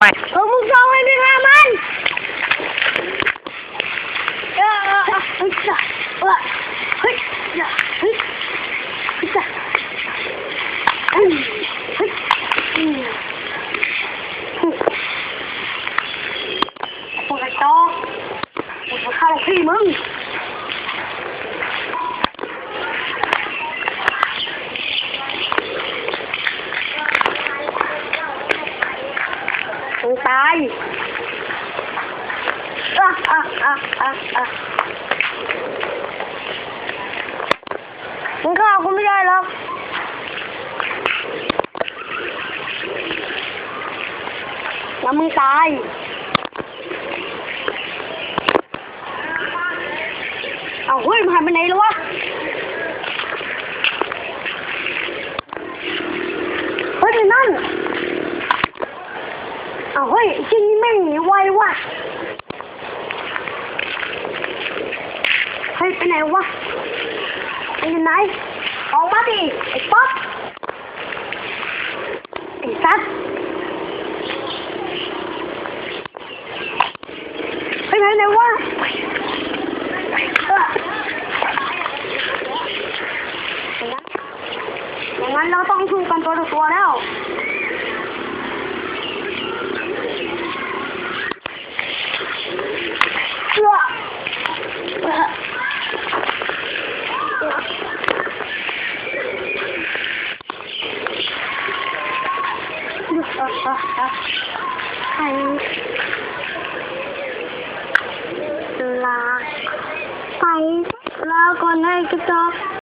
ไปเออมึง กกระจอกมึงตายอะอะอะอะอะมึงฆ่ากูไม่ได้หรอกแล้วมึงตายเอาเฮ้ยมันหายไปไหนแล้ววะเฮ้ยนั่น อาเฮ้ยจริงแม่งหนีไวว่ะเฮ้ยไปไหนวะไปอยู่ไหนออกมาดิไอ้ป๊อปไอ้สัตว์เฮ้ยไปไหนวะเอออย่างนั้นเราต้องสู้กันตัวต่อตัวแล้ว เชื่อเออ ให้ลาไปลาก่อนให้กระจอ